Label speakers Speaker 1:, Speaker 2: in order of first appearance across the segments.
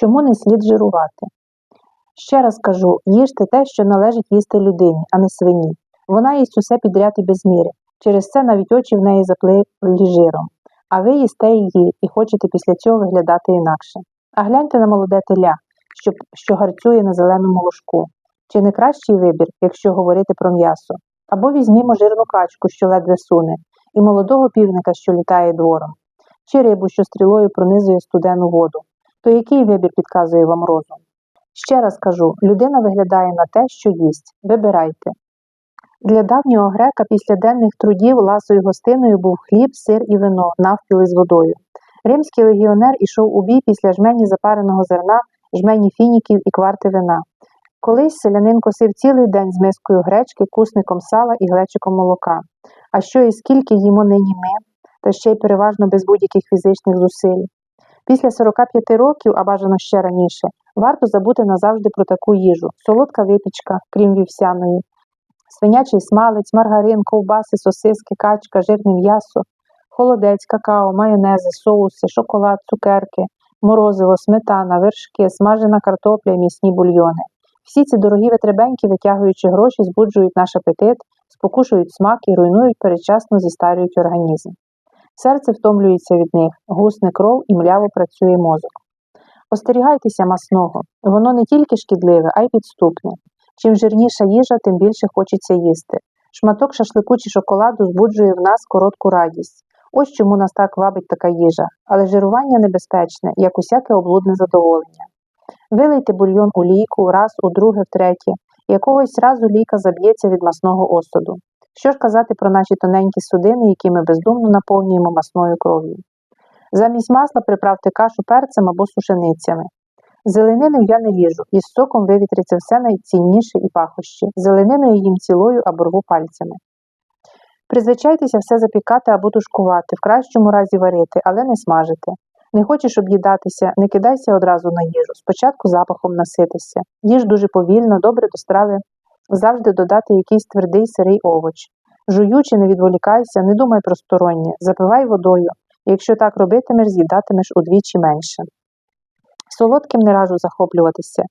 Speaker 1: Чому не слід жирувати? Ще раз кажу, їжте те, що належить їсти людині, а не свині. Вона їсть усе підряд і без міри. Через це навіть очі в неї заплили жиром. А ви їсте її і хочете після цього виглядати інакше. А гляньте на молоде теля, що, що гарцює на зеленому ложку. Чи не кращий вибір, якщо говорити про м'ясо? Або візьмімо жирну качку, що ледве суне, і молодого півника, що літає двором, чи рибу, що стрілою пронизує студену воду. То який вибір підказує вам розум? Ще раз кажу, людина виглядає на те, що їсть. Вибирайте. Для давнього грека після денних трудів ласою гостиною був хліб, сир і вино, навпіл із водою. Римський легіонер ішов у бій після жмені запареного зерна, жмені фініків і кварти вина. Колись селянин косив цілий день з мискою гречки, кусником сала і глечиком молока. А що і скільки їмо нині ми, та ще й переважно без будь-яких фізичних зусиль. Після 45 років, а бажано ще раніше, варто забути назавжди про таку їжу: солодка випічка, крім вівсяної, свинячий смалець, маргарин, ковбаси, сосиски, качка, жирне м'ясо, холодець, какао, майонези, соуси, шоколад, цукерки, морозиво, сметана, вершки, смажена картопля і м'ясні бульйони. Всі ці дорогі витребеньки, витягуючи гроші, збуджують наш апетит, спокушують смак і руйнують передчасно зістарюють організм. Серце втомлюється від них, гусне кров і мляво працює мозок. Остерігайтеся масного, воно не тільки шкідливе, а й підступне. Чим жирніша їжа, тим більше хочеться їсти. Шматок шашлику чи шоколаду збуджує в нас коротку радість. Ось чому нас так вабить така їжа, але жирування небезпечне, як усяке облудне задоволення. Вилийте бульйон у лійку раз, у друге, втретє, якогось разу лійка заб'ється від масного осуду. Що ж казати про наші тоненькі судини, які ми бездумно наповнюємо масною кров'ю. Замість масла приправте кашу перцем або сушеницями. Зеленини я не ліжу, із соком вивітриться все найцінніше і пахощі. Зелениною їм цілою або рву пальцями. Призвичайтеся все запікати або тушкувати, в кращому разі варити, але не смажити. Не хочеш об'їдатися, не кидайся одразу на їжу, спочатку запахом наситися. Їж дуже повільно, добре до страви, завжди додати якийсь твердий сирий овоч. Жуючи, не відволікайся, не думай про стороннє, запивай водою. Якщо так робитимеш, з'їдатимеш удвічі менше. Солодким не раджу захоплюватися,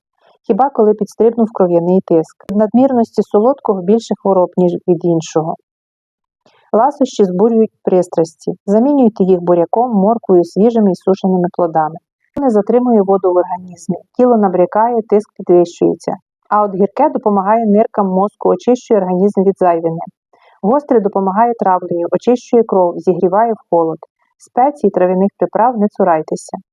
Speaker 1: хіба коли підстрибнув кров'яний тиск. Від надмірності солодкого більше хвороб, ніж від іншого. Ласощі збурюють пристрасті, замінюйте їх буряком, морквою, свіжими і сушеними плодами. Не затримує воду в організмі, тіло набрякає, тиск підвищується. А от гірке допомагає ниркам мозку, очищує організм від зайвини. Гостре допомагає травленню, очищує кров, зігріває в холод. Спецій трав'яних приправ не цурайтеся.